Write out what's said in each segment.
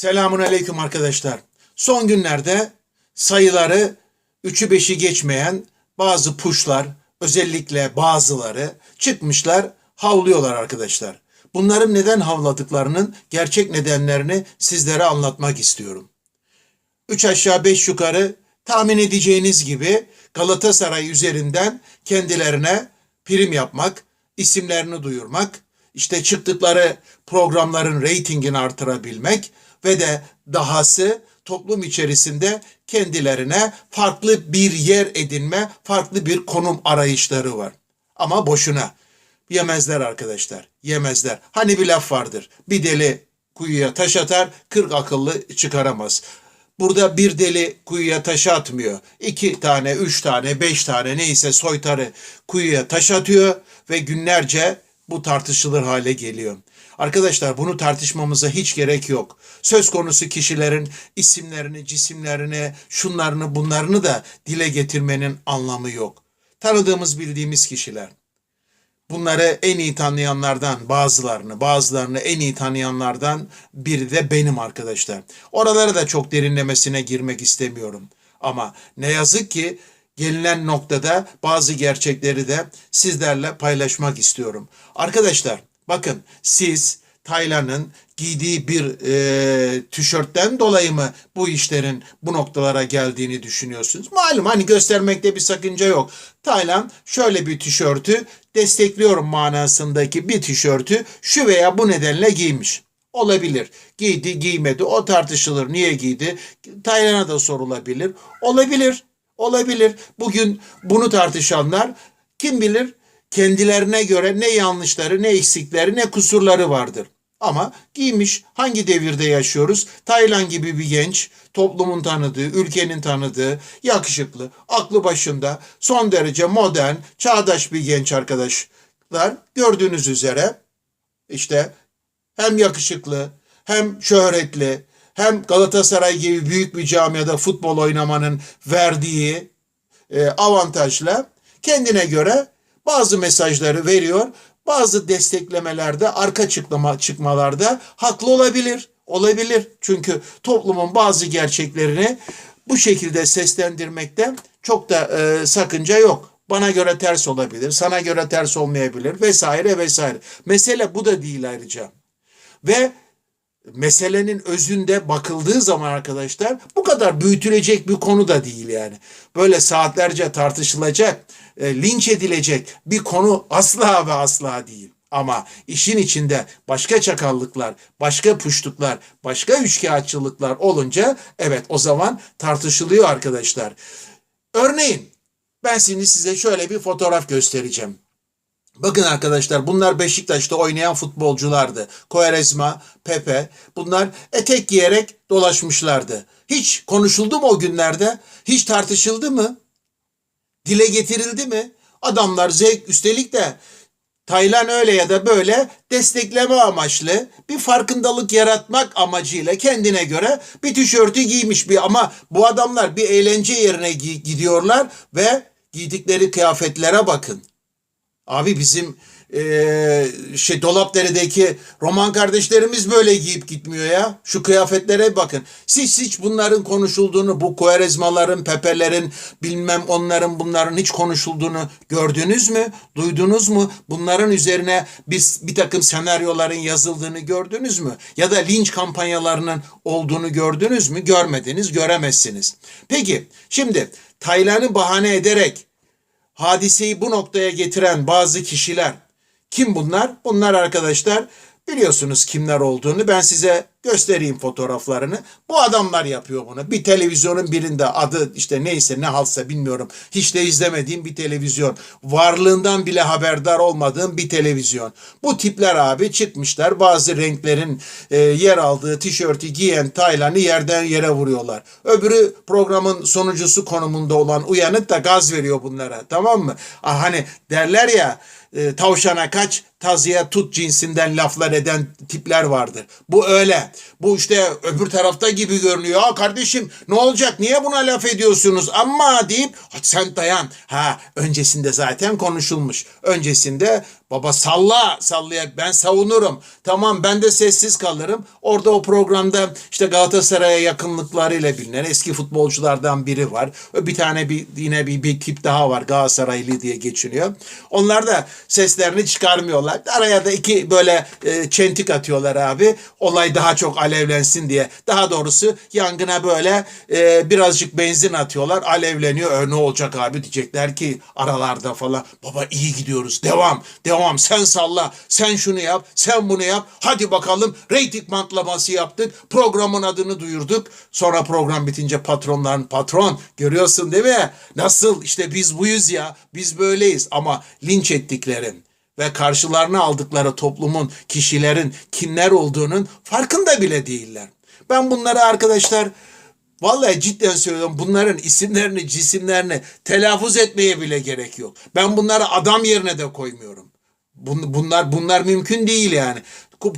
Selamun aleyküm arkadaşlar. Son günlerde sayıları 3'ü 5'i geçmeyen bazı puşlar, özellikle bazıları çıkmışlar, havlıyorlar arkadaşlar. Bunların neden havladıklarının gerçek nedenlerini sizlere anlatmak istiyorum. 3 aşağı 5 yukarı tahmin edeceğiniz gibi Galatasaray üzerinden kendilerine prim yapmak, isimlerini duyurmak, işte çıktıkları programların reytingini artırabilmek ve de dahası toplum içerisinde kendilerine farklı bir yer edinme, farklı bir konum arayışları var. Ama boşuna. Yemezler arkadaşlar. Yemezler. Hani bir laf vardır. Bir deli kuyuya taş atar, kırk akıllı çıkaramaz. Burada bir deli kuyuya taş atmıyor. İki tane, üç tane, beş tane neyse soytarı kuyuya taş atıyor ve günlerce bu tartışılır hale geliyor. Arkadaşlar bunu tartışmamıza hiç gerek yok. Söz konusu kişilerin isimlerini, cisimlerini, şunlarını, bunlarını da dile getirmenin anlamı yok. Tanıdığımız, bildiğimiz kişiler. Bunları en iyi tanıyanlardan bazılarını, bazılarını en iyi tanıyanlardan biri de benim arkadaşlar. Oralara da çok derinlemesine girmek istemiyorum. Ama ne yazık ki gelinen noktada bazı gerçekleri de sizlerle paylaşmak istiyorum. Arkadaşlar bakın siz Taylan'ın giydiği bir e, tişörtten dolayı mı bu işlerin bu noktalara geldiğini düşünüyorsunuz? Malum hani göstermekte bir sakınca yok. Taylan şöyle bir tişörtü destekliyorum manasındaki bir tişörtü şu veya bu nedenle giymiş. Olabilir. Giydi, giymedi. O tartışılır. Niye giydi? Taylan'a da sorulabilir. Olabilir. Olabilir. Bugün bunu tartışanlar kim bilir kendilerine göre ne yanlışları, ne eksikleri, ne kusurları vardır. Ama giymiş hangi devirde yaşıyoruz? Taylan gibi bir genç, toplumun tanıdığı, ülkenin tanıdığı, yakışıklı, aklı başında, son derece modern, çağdaş bir genç arkadaşlar. Gördüğünüz üzere işte hem yakışıklı, hem şöhretli, hem Galatasaray gibi büyük bir camiada futbol oynamanın verdiği e, avantajla kendine göre bazı mesajları veriyor. Bazı desteklemelerde, arka çıkma, çıkmalarda haklı olabilir. Olabilir. Çünkü toplumun bazı gerçeklerini bu şekilde seslendirmekte çok da e, sakınca yok. Bana göre ters olabilir, sana göre ters olmayabilir vesaire vesaire. Mesele bu da değil ayrıca. Ve meselenin özünde bakıldığı zaman arkadaşlar bu kadar büyütülecek bir konu da değil yani. Böyle saatlerce tartışılacak, e, linç edilecek bir konu asla ve asla değil. Ama işin içinde başka çakallıklar, başka puşluklar, başka üçkağıtçılıklar olunca evet o zaman tartışılıyor arkadaşlar. Örneğin ben şimdi size şöyle bir fotoğraf göstereceğim. Bakın arkadaşlar bunlar Beşiktaş'ta oynayan futbolculardı. Quaresma, Pepe bunlar etek giyerek dolaşmışlardı. Hiç konuşuldu mu o günlerde? Hiç tartışıldı mı? Dile getirildi mi? Adamlar zevk üstelik de Taylan öyle ya da böyle destekleme amaçlı bir farkındalık yaratmak amacıyla kendine göre bir tişörtü giymiş bir ama bu adamlar bir eğlence yerine gi- gidiyorlar ve giydikleri kıyafetlere bakın. Abi bizim eee şey Dolapdere'deki roman kardeşlerimiz böyle giyip gitmiyor ya. Şu kıyafetlere bakın. Siz hiç bunların konuşulduğunu, bu koerizmaların, pepelerin, bilmem onların bunların hiç konuşulduğunu gördünüz mü? Duydunuz mu? Bunların üzerine bir, bir takım senaryoların yazıldığını gördünüz mü? Ya da linç kampanyalarının olduğunu gördünüz mü? Görmediniz, göremezsiniz. Peki şimdi Taylan'ı bahane ederek hadiseyi bu noktaya getiren bazı kişiler. Kim bunlar? Bunlar arkadaşlar biliyorsunuz kimler olduğunu ben size göstereyim fotoğraflarını. Bu adamlar yapıyor bunu. Bir televizyonun birinde adı işte neyse ne halsa bilmiyorum. Hiç de izlemediğim bir televizyon. Varlığından bile haberdar olmadığım bir televizyon. Bu tipler abi çıkmışlar bazı renklerin e, yer aldığı tişörtü giyen Taylan'ı yerden yere vuruyorlar. Öbürü programın sonucusu konumunda olan uyanık da gaz veriyor bunlara tamam mı? Ah, hani derler ya e, tavşana kaç tazıya tut cinsinden laflar eden tipler vardır. Bu öyle. Bu işte öbür tarafta gibi görünüyor. Aa kardeşim ne olacak niye buna laf ediyorsunuz ama deyip "Ha, sen dayan. Ha öncesinde zaten konuşulmuş. Öncesinde Baba salla sallayak ben savunurum. Tamam ben de sessiz kalırım. Orada o programda işte Galatasaray'a yakınlıklarıyla bilinen eski futbolculardan biri var. Bir tane bir yine bir, bir ekip daha var Galatasaraylı diye geçiniyor. Onlar da seslerini çıkarmıyorlar. Araya da iki böyle e, çentik atıyorlar abi. Olay daha çok alevlensin diye. Daha doğrusu yangına böyle e, birazcık benzin atıyorlar. Alevleniyor. E, ne olacak abi diyecekler ki aralarda falan. Baba iyi gidiyoruz. Devam. Devam. Sen salla. Sen şunu yap. Sen bunu yap. Hadi bakalım. Rating bantlaması yaptık. Programın adını duyurduk. Sonra program bitince patronların patron görüyorsun değil mi? Nasıl? İşte biz buyuz ya. Biz böyleyiz. Ama linç ettiklerin ve karşılarına aldıkları toplumun, kişilerin kimler olduğunun farkında bile değiller. Ben bunları arkadaşlar Vallahi cidden söylüyorum bunların isimlerini, cisimlerini telaffuz etmeye bile gerek yok. Ben bunları adam yerine de koymuyorum. Bun- Bunlar bunlar mümkün değil yani.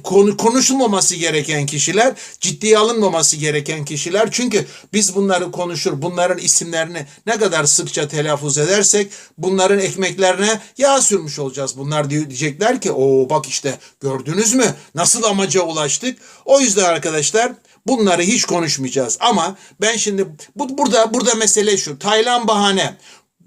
Konu, konuşulmaması gereken kişiler, ciddiye alınmaması gereken kişiler. Çünkü biz bunları konuşur, bunların isimlerini ne kadar sıkça telaffuz edersek bunların ekmeklerine yağ sürmüş olacağız. Bunlar diye- diyecekler ki o bak işte gördünüz mü nasıl amaca ulaştık. O yüzden arkadaşlar bunları hiç konuşmayacağız. Ama ben şimdi bu, burada burada mesele şu. Taylan bahane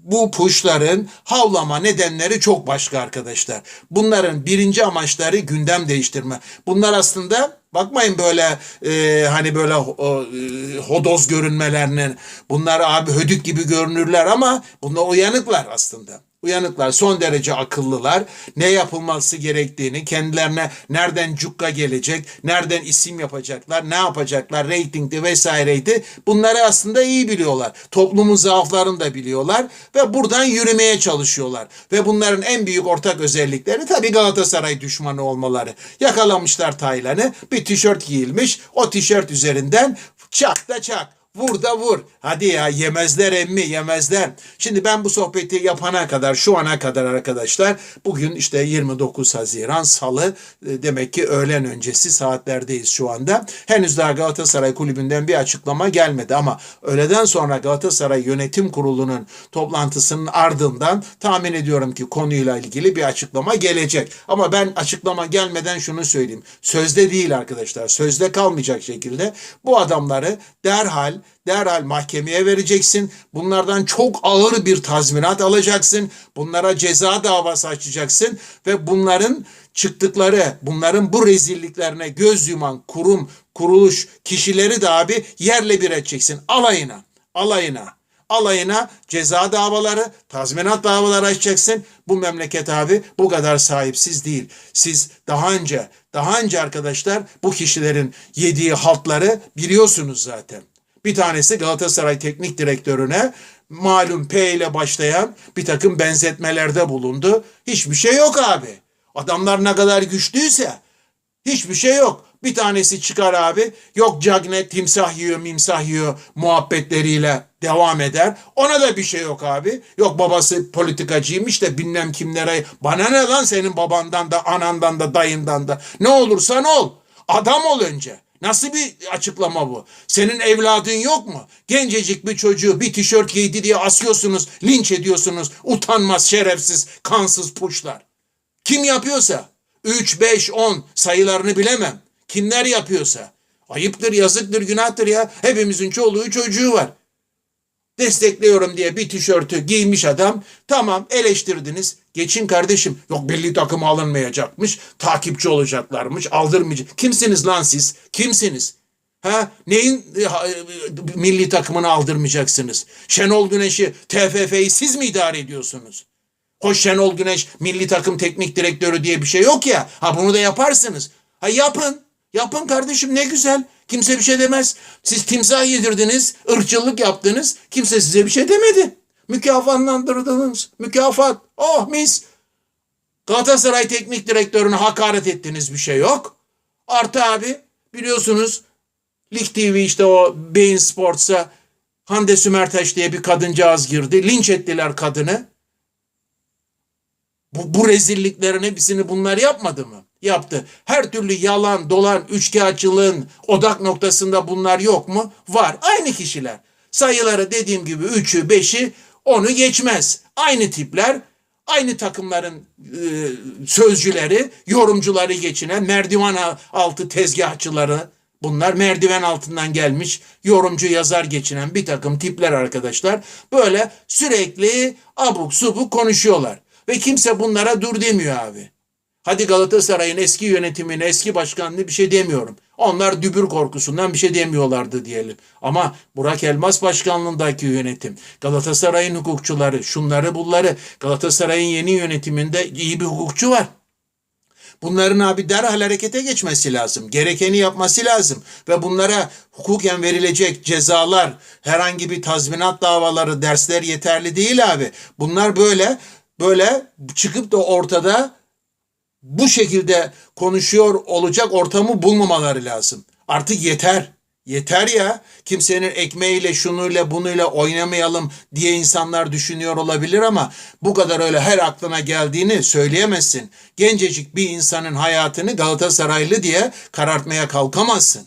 bu puşların havlama nedenleri çok başka arkadaşlar. Bunların birinci amaçları gündem değiştirme. Bunlar aslında bakmayın böyle e, hani böyle o, e, hodoz görünmelerinin. Bunlar abi hödük gibi görünürler ama bunlar uyanıklar aslında. Uyanıklar, son derece akıllılar. Ne yapılması gerektiğini, kendilerine nereden cukka gelecek, nereden isim yapacaklar, ne yapacaklar, reytingdi vesaireydi. Bunları aslında iyi biliyorlar. Toplumun zaaflarını da biliyorlar ve buradan yürümeye çalışıyorlar. Ve bunların en büyük ortak özellikleri tabii Galatasaray düşmanı olmaları. Yakalamışlar Taylan'ı, bir tişört giyilmiş, o tişört üzerinden çak da çak. Vur da vur. Hadi ya yemezler emmi yemezler. Şimdi ben bu sohbeti yapana kadar şu ana kadar arkadaşlar bugün işte 29 Haziran Salı e, demek ki öğlen öncesi saatlerdeyiz şu anda. Henüz daha Galatasaray Kulübü'nden bir açıklama gelmedi ama öğleden sonra Galatasaray Yönetim Kurulu'nun toplantısının ardından tahmin ediyorum ki konuyla ilgili bir açıklama gelecek. Ama ben açıklama gelmeden şunu söyleyeyim. Sözde değil arkadaşlar. Sözde kalmayacak şekilde bu adamları derhal derhal mahkemeye vereceksin. Bunlardan çok ağır bir tazminat alacaksın. Bunlara ceza davası açacaksın ve bunların çıktıkları, bunların bu rezilliklerine göz yuman kurum, kuruluş kişileri de abi yerle bir edeceksin. Alayına, alayına alayına ceza davaları, tazminat davaları açacaksın. Bu memleket abi bu kadar sahipsiz değil. Siz daha önce, daha önce arkadaşlar bu kişilerin yediği haltları biliyorsunuz zaten. Bir tanesi Galatasaray Teknik Direktörüne malum P ile başlayan bir takım benzetmelerde bulundu. Hiçbir şey yok abi. Adamlar ne kadar güçlüyse hiçbir şey yok. Bir tanesi çıkar abi. Yok Cagne timsah yiyor mimsah yiyor muhabbetleriyle devam eder. Ona da bir şey yok abi. Yok babası politikacıymış da bilmem kimlere. Bana ne lan senin babandan da anandan da dayından da. Ne olursan ol. Adam ol önce. Nasıl bir açıklama bu? Senin evladın yok mu? Gencecik bir çocuğu bir tişört giydi diye asıyorsunuz, linç ediyorsunuz. Utanmaz, şerefsiz, kansız puşlar. Kim yapıyorsa 3, 5, 10 sayılarını bilemem. Kimler yapıyorsa. Ayıptır, yazıktır, günahtır ya. Hepimizin çoluğu çocuğu var. Destekliyorum diye bir tişörtü giymiş adam. Tamam eleştirdiniz. Geçin kardeşim. Yok milli takıma alınmayacakmış. Takipçi olacaklarmış. Aldırmayacak. Kimsiniz lan siz? Kimsiniz? Ha? Neyin e, ha, e, milli takımını aldırmayacaksınız? Şenol Güneş'i, TFF'yi siz mi idare ediyorsunuz? Hoş Şenol Güneş milli takım teknik direktörü diye bir şey yok ya. Ha bunu da yaparsınız. Ha yapın. Yapın kardeşim ne güzel. Kimse bir şey demez. Siz timsah yedirdiniz, ırkçılık yaptınız. Kimse size bir şey demedi. Mükafatlandırdınız. Mükafat. Oh mis. Galatasaray teknik direktörüne hakaret ettiniz bir şey yok. Artı abi biliyorsunuz Lig TV işte o Bein Sports'a Hande Sümertaş diye bir kadıncağız girdi. Linç ettiler kadını. Bu, bu rezilliklerin hepsini bunlar yapmadı mı? Yaptı. Her türlü yalan, dolan, üçkağıtçılığın odak noktasında bunlar yok mu? Var. Aynı kişiler. Sayıları dediğim gibi 3'ü, 5'i onu geçmez. Aynı tipler Aynı takımların e, sözcüleri, yorumcuları geçinen merdiven altı tezgahçıları bunlar merdiven altından gelmiş yorumcu yazar geçinen bir takım tipler arkadaşlar. Böyle sürekli abuk subuk konuşuyorlar. Ve kimse bunlara dur demiyor abi. Hadi Galatasaray'ın eski yönetimine, eski başkanlığı bir şey demiyorum. Onlar dübür korkusundan bir şey demiyorlardı diyelim. Ama Burak Elmas başkanlığındaki yönetim, Galatasaray'ın hukukçuları, şunları bunları, Galatasaray'ın yeni yönetiminde iyi bir hukukçu var. Bunların abi derhal harekete geçmesi lazım. Gerekeni yapması lazım. Ve bunlara hukuken verilecek cezalar, herhangi bir tazminat davaları, dersler yeterli değil abi. Bunlar böyle böyle çıkıp da ortada bu şekilde konuşuyor olacak ortamı bulmamaları lazım. Artık yeter. Yeter ya. Kimsenin ekmeğiyle şunuyla bunuyla oynamayalım diye insanlar düşünüyor olabilir ama bu kadar öyle her aklına geldiğini söyleyemezsin. Gencecik bir insanın hayatını Galatasaraylı diye karartmaya kalkamazsın.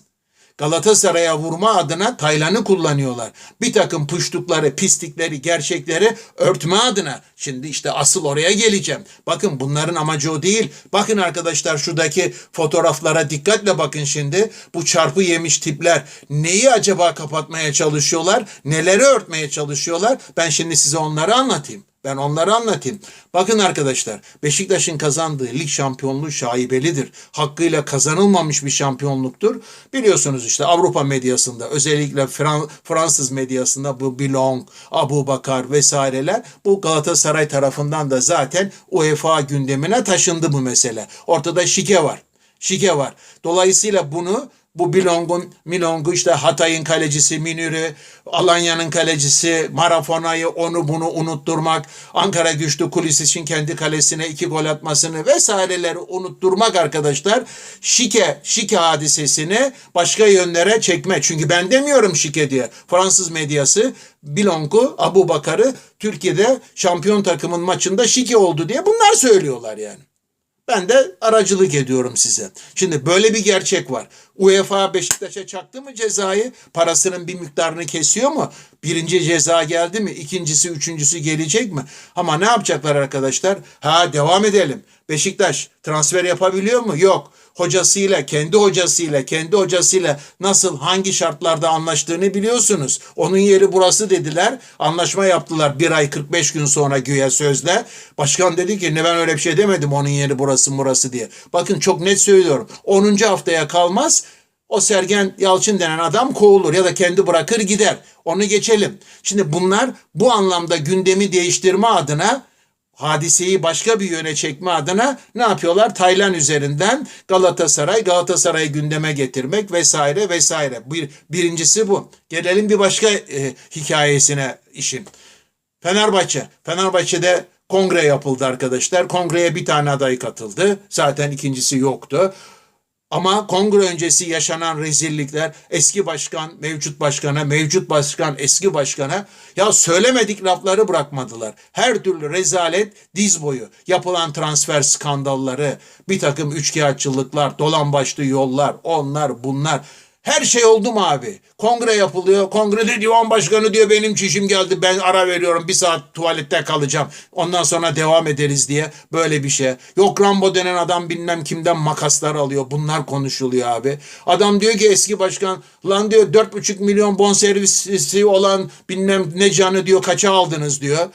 Galatasaray'a vurma adına Taylan'ı kullanıyorlar. Bir takım puştukları, pislikleri, gerçekleri örtme adına. Şimdi işte asıl oraya geleceğim. Bakın bunların amacı o değil. Bakın arkadaşlar şuradaki fotoğraflara dikkatle bakın şimdi. Bu çarpı yemiş tipler neyi acaba kapatmaya çalışıyorlar? Neleri örtmeye çalışıyorlar? Ben şimdi size onları anlatayım. Ben onları anlatayım. Bakın arkadaşlar Beşiktaş'ın kazandığı lig şampiyonluğu şaibelidir. Hakkıyla kazanılmamış bir şampiyonluktur. Biliyorsunuz işte Avrupa medyasında özellikle Fran- Fransız medyasında bu Bilong, Abu Bakar vesaireler bu Galatasaray tarafından da zaten UEFA gündemine taşındı bu mesele. Ortada şike var. Şike var. Dolayısıyla bunu bu Bilong'un, Milong'u işte Hatay'ın kalecisi Minür'ü, Alanya'nın kalecisi Marafona'yı onu bunu unutturmak, Ankara güçlü kulis için kendi kalesine iki gol atmasını vesaireleri unutturmak arkadaşlar. Şike, şike hadisesini başka yönlere çekme. Çünkü ben demiyorum şike diye. Fransız medyası Bilong'u, Abu Bakar'ı Türkiye'de şampiyon takımın maçında şike oldu diye bunlar söylüyorlar yani. Ben de aracılık ediyorum size. Şimdi böyle bir gerçek var. UEFA Beşiktaş'a çaktı mı cezayı? Parasının bir miktarını kesiyor mu? Birinci ceza geldi mi? İkincisi, üçüncüsü gelecek mi? Ama ne yapacaklar arkadaşlar? Ha devam edelim. Beşiktaş transfer yapabiliyor mu? Yok. Hocasıyla, kendi hocasıyla, kendi hocasıyla nasıl, hangi şartlarda anlaştığını biliyorsunuz. Onun yeri burası dediler. Anlaşma yaptılar bir ay 45 gün sonra güya sözle. Başkan dedi ki ne ben öyle bir şey demedim onun yeri burası burası diye. Bakın çok net söylüyorum. 10. haftaya kalmaz o Sergen Yalçın denen adam kovulur ya da kendi bırakır gider. Onu geçelim. Şimdi bunlar bu anlamda gündemi değiştirme adına hadiseyi başka bir yöne çekme adına ne yapıyorlar? Taylan üzerinden Galatasaray, Galatasaray gündeme getirmek vesaire vesaire. Bir, birincisi bu. Gelelim bir başka e, hikayesine işin. Fenerbahçe. Fenerbahçe'de kongre yapıldı arkadaşlar. Kongreye bir tane aday katıldı. Zaten ikincisi yoktu. Ama kongre öncesi yaşanan rezillikler eski başkan mevcut başkana, mevcut başkan eski başkana ya söylemedik lafları bırakmadılar. Her türlü rezalet diz boyu. Yapılan transfer skandalları, bir takım üçkağıtçılıklar, dolan başlı yollar, onlar bunlar. Her şey oldu mu abi? Kongre yapılıyor. Kongrede divan başkanı diyor benim çişim geldi ben ara veriyorum bir saat tuvalette kalacağım. Ondan sonra devam ederiz diye böyle bir şey. Yok Rambo denen adam bilmem kimden makaslar alıyor. Bunlar konuşuluyor abi. Adam diyor ki eski başkan lan diyor 4,5 milyon bonservisi olan bilmem ne canı diyor kaça aldınız diyor.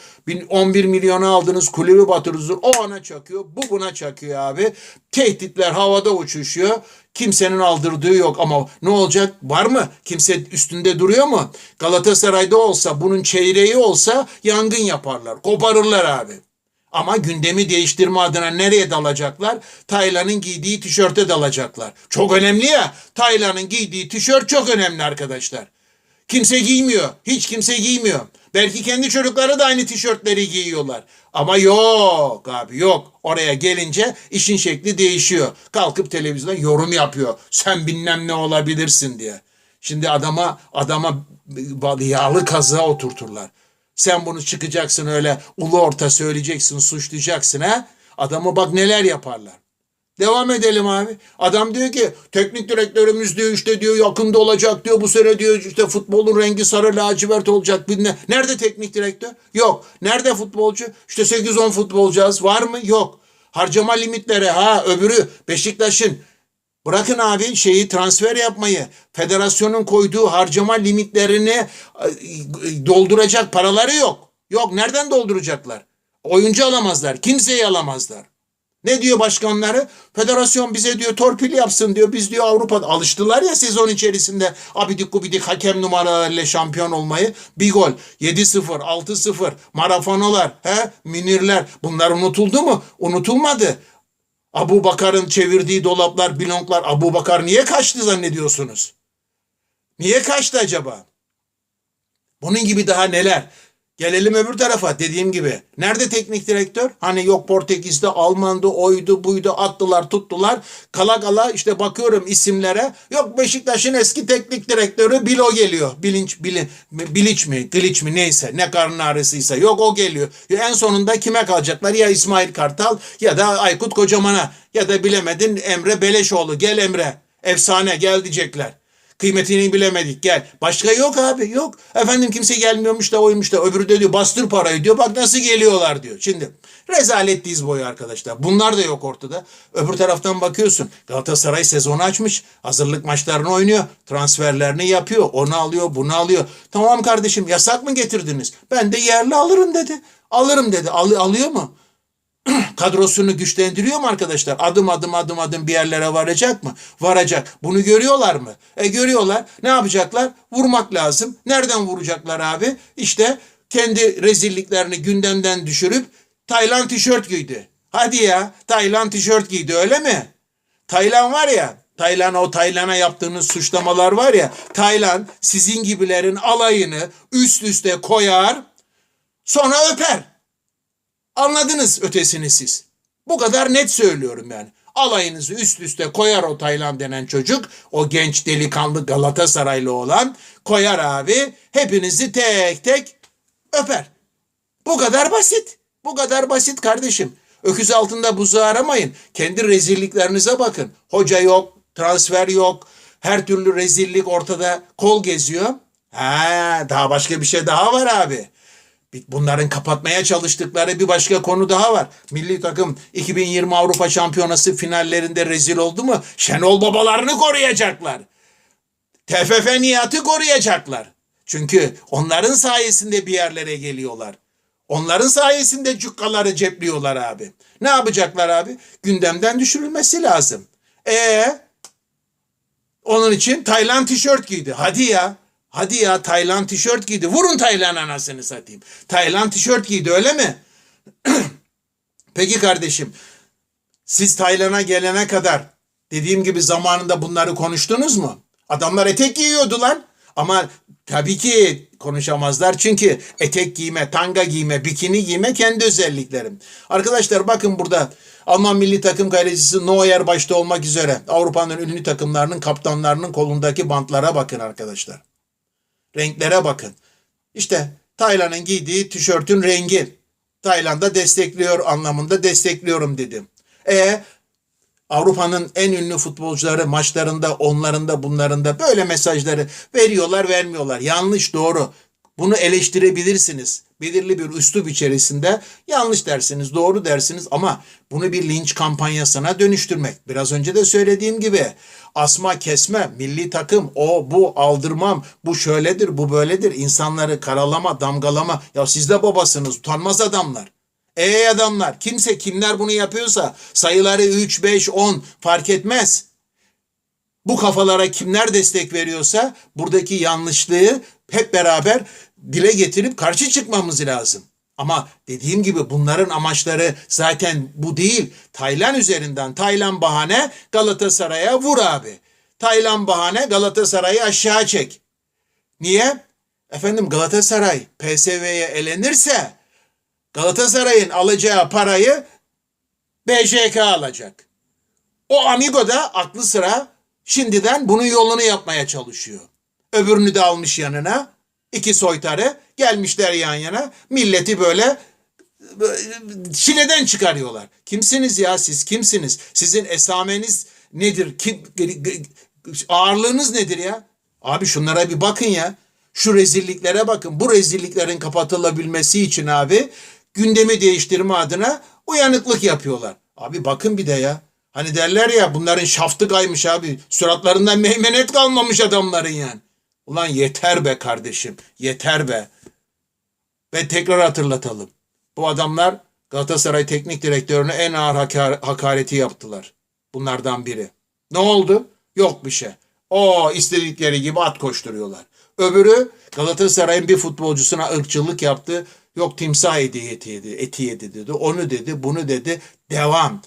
11 milyona aldınız kulübü batırırız. O ona çakıyor bu buna çakıyor abi. Tehditler havada uçuşuyor. Kimsenin aldırdığı yok ama ne olacak? Var mı? Kimse üstünde duruyor mu? Galatasaray'da olsa, bunun çeyreği olsa yangın yaparlar. Koparırlar abi. Ama gündemi değiştirme adına nereye dalacaklar? Taylan'ın giydiği tişörte dalacaklar. Çok önemli ya. Taylan'ın giydiği tişört çok önemli arkadaşlar. Kimse giymiyor. Hiç kimse giymiyor. Belki kendi çocukları da aynı tişörtleri giyiyorlar. Ama yok abi yok. Oraya gelince işin şekli değişiyor. Kalkıp televizyonda yorum yapıyor. Sen bilmem ne olabilirsin diye. Şimdi adama adama yağlı kazığa oturturlar. Sen bunu çıkacaksın öyle ulu orta söyleyeceksin, suçlayacaksın ha. Adamı bak neler yaparlar. Devam edelim abi. Adam diyor ki teknik direktörümüz diyor işte diyor yakında olacak diyor bu sene diyor işte futbolun rengi sarı lacivert olacak bilmem. Nerede teknik direktör? Yok. Nerede futbolcu? İşte 8-10 futbolcuyuz. Var mı? Yok. Harcama limitleri ha öbürü Beşiktaş'ın Bırakın abi şeyi transfer yapmayı. Federasyonun koyduğu harcama limitlerini e, dolduracak paraları yok. Yok nereden dolduracaklar? Oyuncu alamazlar. Kimseyi alamazlar. Ne diyor başkanları? Federasyon bize diyor torpil yapsın diyor. Biz diyor Avrupa'da alıştılar ya sezon içerisinde abidik gubidik hakem numaralarıyla şampiyon olmayı. Bir gol 7-0, 6-0, marafonolar, he, minirler bunlar unutuldu mu? Unutulmadı. Abu Bakar'ın çevirdiği dolaplar, bilonklar Abu Bakar niye kaçtı zannediyorsunuz? Niye kaçtı acaba? Bunun gibi daha neler? Gelelim öbür tarafa dediğim gibi. Nerede teknik direktör? Hani yok Portekiz'de, Alman'da, oydu, buydu attılar, tuttular. Kala kala işte bakıyorum isimlere. Yok Beşiktaş'ın eski teknik direktörü Bilo geliyor. Bilinç, bili, Bilic mi, Glitch mi neyse ne karnın ağrısıysa. Yok o geliyor. En sonunda kime kalacaklar? Ya İsmail Kartal ya da Aykut Kocaman'a ya da bilemedin Emre Beleşoğlu. Gel Emre. Efsane gel diyecekler. Kıymetini bilemedik gel. Başka yok abi yok. Efendim kimse gelmiyormuş da oymuş da öbürü de diyor bastır parayı diyor. Bak nasıl geliyorlar diyor. Şimdi rezalet diz boyu arkadaşlar. Bunlar da yok ortada. Öbür taraftan bakıyorsun. Galatasaray sezonu açmış. Hazırlık maçlarını oynuyor. Transferlerini yapıyor. Onu alıyor bunu alıyor. Tamam kardeşim yasak mı getirdiniz? Ben de yerli alırım dedi. Alırım dedi. Al, alıyor mu? kadrosunu güçlendiriyor mu arkadaşlar? Adım adım adım adım bir yerlere varacak mı? Varacak. Bunu görüyorlar mı? E görüyorlar. Ne yapacaklar? Vurmak lazım. Nereden vuracaklar abi? İşte kendi rezilliklerini gündemden düşürüp Tayland tişört giydi. Hadi ya Tayland tişört giydi öyle mi? Tayland var ya Taylan o Taylan'a yaptığınız suçlamalar var ya Taylan sizin gibilerin alayını üst üste koyar sonra öper. Anladınız ötesini siz. Bu kadar net söylüyorum yani. Alayınızı üst üste koyar o Taylan denen çocuk. O genç delikanlı Galatasaraylı olan koyar abi. Hepinizi tek tek öper. Bu kadar basit. Bu kadar basit kardeşim. Öküz altında buzu aramayın. Kendi rezilliklerinize bakın. Hoca yok, transfer yok. Her türlü rezillik ortada kol geziyor. Ha, daha başka bir şey daha var abi. Bunların kapatmaya çalıştıkları bir başka konu daha var. Milli takım 2020 Avrupa Şampiyonası finallerinde rezil oldu mu? Şenol babalarını koruyacaklar. TFF Nihat'ı koruyacaklar. Çünkü onların sayesinde bir yerlere geliyorlar. Onların sayesinde cukkaları cepliyorlar abi. Ne yapacaklar abi? Gündemden düşürülmesi lazım. E onun için Tayland tişört giydi. Hadi ya. Hadi ya Tayland tişört giydi. Vurun Tayland anasını satayım. Tayland tişört giydi öyle mi? Peki kardeşim siz Tayland'a gelene kadar dediğim gibi zamanında bunları konuştunuz mu? Adamlar etek giyiyordu lan. Ama tabii ki konuşamazlar çünkü etek giyme, tanga giyme, bikini giyme kendi özelliklerim. Arkadaşlar bakın burada Alman milli takım kalecisi Neuer başta olmak üzere Avrupa'nın ünlü takımlarının kaptanlarının kolundaki bantlara bakın arkadaşlar. Renklere bakın. İşte Tayland'ın giydiği tişörtün rengi. Tayland'a destekliyor anlamında destekliyorum dedim. E Avrupa'nın en ünlü futbolcuları maçlarında onlarında bunlarında böyle mesajları veriyorlar vermiyorlar. Yanlış doğru. Bunu eleştirebilirsiniz. Belirli bir üslup içerisinde yanlış dersiniz, doğru dersiniz ama bunu bir linç kampanyasına dönüştürmek. Biraz önce de söylediğim gibi asma kesme, milli takım, o bu aldırmam, bu şöyledir, bu böyledir. İnsanları karalama, damgalama. Ya siz de babasınız, utanmaz adamlar. Ey adamlar, kimse kimler bunu yapıyorsa sayıları 3, 5, 10 fark etmez. Bu kafalara kimler destek veriyorsa buradaki yanlışlığı hep beraber dile getirip karşı çıkmamız lazım. Ama dediğim gibi bunların amaçları zaten bu değil. Taylan üzerinden Taylan bahane Galatasaray'a vur abi. Taylan bahane Galatasaray'ı aşağı çek. Niye? Efendim Galatasaray PSV'ye elenirse Galatasaray'ın alacağı parayı BJK alacak. O amigo da aklı sıra şimdiden bunun yolunu yapmaya çalışıyor. Öbürünü de almış yanına. İki soytarı gelmişler yan yana. Milleti böyle Çileden çıkarıyorlar. Kimsiniz ya siz? Kimsiniz? Sizin esameniz nedir? Kim ağırlığınız nedir ya? Abi şunlara bir bakın ya. Şu rezilliklere bakın. Bu rezilliklerin kapatılabilmesi için abi gündemi değiştirme adına uyanıklık yapıyorlar. Abi bakın bir de ya. Hani derler ya bunların şaftı kaymış abi. Suratlarından meymenet kalmamış adamların yani. Ulan yeter be kardeşim. Yeter be. Ve tekrar hatırlatalım. Bu adamlar Galatasaray Teknik Direktörüne en ağır hakar- hakareti yaptılar. Bunlardan biri. Ne oldu? Yok bir şey. O istedikleri gibi at koşturuyorlar. Öbürü Galatasaray'ın bir futbolcusuna ırkçılık yaptı. Yok timsah eti yedi, eti yedi dedi. Onu dedi, bunu dedi. Devam.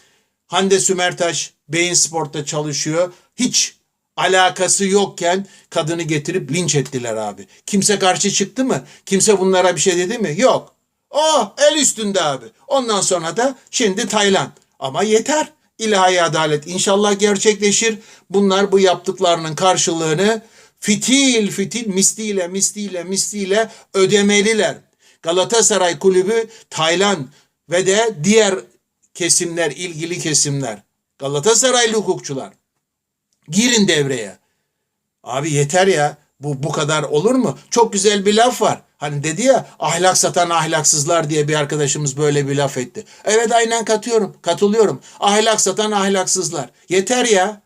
Hande Sümertaş Beyin Spor'ta çalışıyor. Hiç alakası yokken kadını getirip linç ettiler abi. Kimse karşı çıktı mı? Kimse bunlara bir şey dedi mi? Yok. Oh el üstünde abi. Ondan sonra da şimdi Tayland. Ama yeter. İlahi adalet inşallah gerçekleşir. Bunlar bu yaptıklarının karşılığını fitil fitil misliyle misliyle misliyle ödemeliler. Galatasaray Kulübü Tayland ve de diğer kesimler, ilgili kesimler, Galatasaraylı hukukçular girin devreye. Abi yeter ya. Bu bu kadar olur mu? Çok güzel bir laf var. Hani dedi ya ahlak satan ahlaksızlar diye bir arkadaşımız böyle bir laf etti. Evet aynen katıyorum. Katılıyorum. Ahlak satan ahlaksızlar. Yeter ya.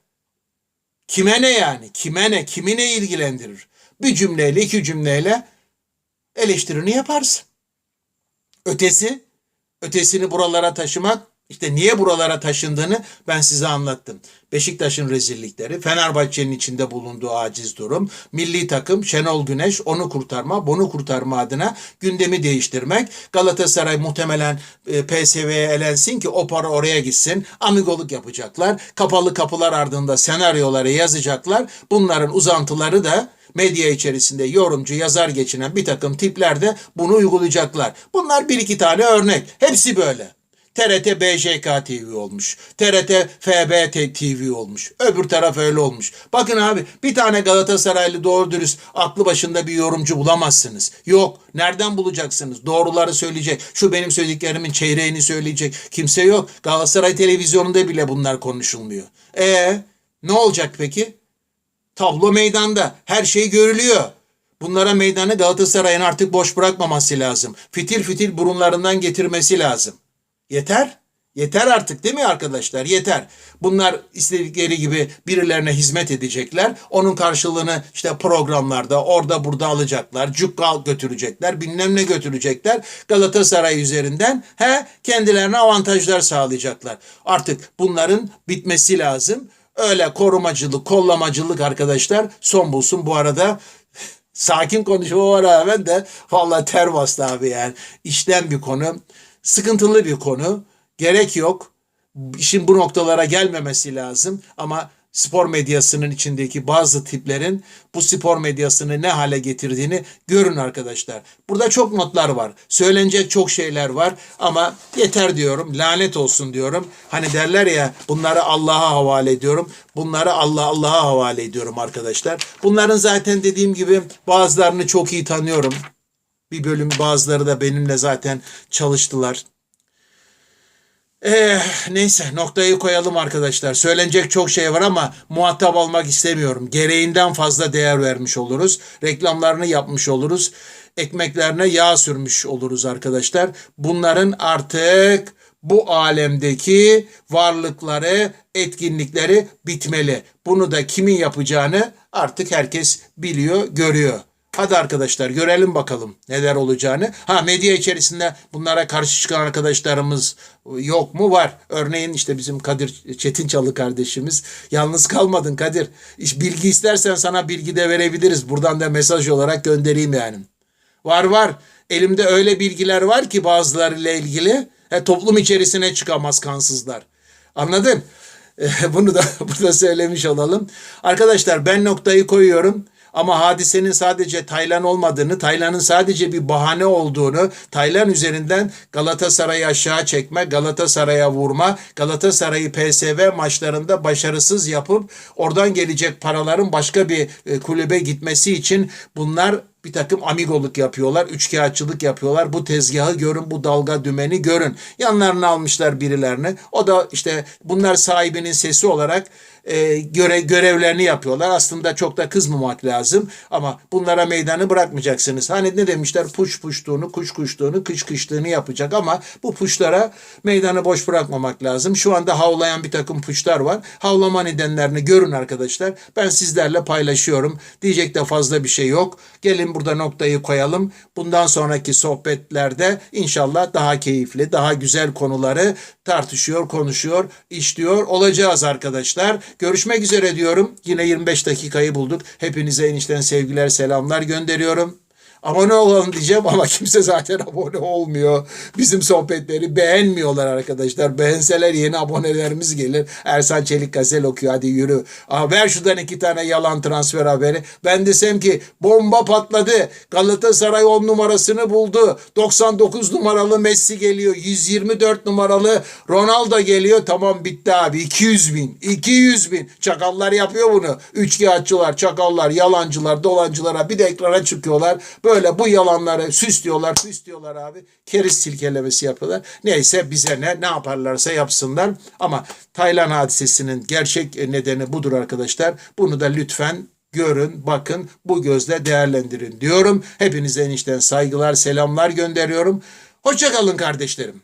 Kime ne yani? Kime ne? Kimi ne ilgilendirir? Bir cümleyle iki cümleyle eleştirini yaparsın. Ötesi, ötesini buralara taşımak işte niye buralara taşındığını ben size anlattım. Beşiktaş'ın rezillikleri, Fenerbahçe'nin içinde bulunduğu aciz durum, milli takım, Şenol Güneş onu kurtarma, bunu kurtarma adına gündemi değiştirmek. Galatasaray muhtemelen e, PSV'ye elensin ki o para oraya gitsin. Amigoluk yapacaklar. Kapalı kapılar ardında senaryoları yazacaklar. Bunların uzantıları da medya içerisinde yorumcu, yazar geçinen bir takım tipler de bunu uygulayacaklar. Bunlar bir iki tane örnek. Hepsi böyle. TRT BJK TV olmuş. TRT FB TV olmuş. Öbür taraf öyle olmuş. Bakın abi bir tane Galatasaraylı doğru dürüst aklı başında bir yorumcu bulamazsınız. Yok. Nereden bulacaksınız? Doğruları söyleyecek. Şu benim söylediklerimin çeyreğini söyleyecek. Kimse yok. Galatasaray televizyonunda bile bunlar konuşulmuyor. E ne olacak peki? Tablo meydanda. Her şey görülüyor. Bunlara meydanı Galatasaray'ın artık boş bırakmaması lazım. Fitil fitil burunlarından getirmesi lazım. Yeter. Yeter artık değil mi arkadaşlar? Yeter. Bunlar istedikleri gibi birilerine hizmet edecekler. Onun karşılığını işte programlarda orada burada alacaklar. Cukkal götürecekler. Bilmem ne götürecekler. Galatasaray üzerinden he kendilerine avantajlar sağlayacaklar. Artık bunların bitmesi lazım. Öyle korumacılık, kollamacılık arkadaşlar son bulsun. Bu arada sakin konuşmama rağmen de vallahi ter bastı abi yani. İşten bir konu sıkıntılı bir konu. Gerek yok. İşin bu noktalara gelmemesi lazım ama spor medyasının içindeki bazı tiplerin bu spor medyasını ne hale getirdiğini görün arkadaşlar. Burada çok notlar var. Söylenecek çok şeyler var ama yeter diyorum. Lanet olsun diyorum. Hani derler ya bunları Allah'a havale ediyorum. Bunları Allah Allah'a havale ediyorum arkadaşlar. Bunların zaten dediğim gibi bazılarını çok iyi tanıyorum. Bir bölüm bazıları da benimle zaten çalıştılar. Eh, neyse noktayı koyalım arkadaşlar. Söylenecek çok şey var ama muhatap olmak istemiyorum. Gereğinden fazla değer vermiş oluruz. Reklamlarını yapmış oluruz. Ekmeklerine yağ sürmüş oluruz arkadaşlar. Bunların artık bu alemdeki varlıkları, etkinlikleri bitmeli. Bunu da kimin yapacağını artık herkes biliyor, görüyor. Hadi arkadaşlar görelim bakalım neler olacağını. Ha medya içerisinde bunlara karşı çıkan arkadaşlarımız yok mu? Var. Örneğin işte bizim Kadir Çetinçalı kardeşimiz. Yalnız kalmadın Kadir. İş bilgi istersen sana bilgi de verebiliriz. Buradan da mesaj olarak göndereyim yani. Var var. Elimde öyle bilgiler var ki bazılarıyla ilgili. E, toplum içerisine çıkamaz kansızlar. Anladın? Bunu da burada söylemiş olalım. Arkadaşlar ben noktayı koyuyorum. Ama hadisenin sadece Taylan olmadığını, Taylan'ın sadece bir bahane olduğunu, Taylan üzerinden Galatasaray'ı aşağı çekme, Galatasaray'a vurma, Galatasaray'ı PSV maçlarında başarısız yapıp oradan gelecek paraların başka bir e, kulübe gitmesi için bunlar bir takım amigoluk yapıyorlar, üçkağıtçılık yapıyorlar. Bu tezgahı görün, bu dalga dümeni görün. Yanlarına almışlar birilerini. O da işte bunlar sahibinin sesi olarak e, göre görevlerini yapıyorlar. Aslında çok da kızmamak lazım ama bunlara meydanı bırakmayacaksınız. Hani ne demişler? Puş puştuğunu, kuş kuştuğunu, kış kıştığını yapacak ama bu puşlara meydanı boş bırakmamak lazım. Şu anda havlayan bir takım puşlar var. Havlama nedenlerini görün arkadaşlar. Ben sizlerle paylaşıyorum. Diyecek de fazla bir şey yok. Gelin burada noktayı koyalım. Bundan sonraki sohbetlerde inşallah daha keyifli, daha güzel konuları tartışıyor, konuşuyor, işliyor olacağız arkadaşlar. Görüşmek üzere diyorum. Yine 25 dakikayı bulduk. Hepinize enişten sevgiler, selamlar gönderiyorum. Abone olalım diyeceğim ama kimse zaten abone olmuyor. Bizim sohbetleri beğenmiyorlar arkadaşlar. Beğenseler yeni abonelerimiz gelir. Ersan Çelik gazel okuyor hadi yürü. Aa, ver şuradan iki tane yalan transfer haberi. Ben desem ki bomba patladı. Galatasaray 10 numarasını buldu. 99 numaralı Messi geliyor. 124 numaralı Ronaldo geliyor. Tamam bitti abi. 200 bin. 200 bin. Çakallar yapıyor bunu. Üçkağıtçılar, çakallar, yalancılar, dolancılara bir de ekrana çıkıyorlar. Böyle bu yalanları süslüyorlar, süslüyorlar abi. Keriz silkelemesi yapıyorlar. Neyse bize ne, ne yaparlarsa yapsınlar. Ama Taylan hadisesinin gerçek nedeni budur arkadaşlar. Bunu da lütfen görün, bakın, bu gözle değerlendirin diyorum. Hepinize enişten saygılar, selamlar gönderiyorum. Hoşçakalın kardeşlerim.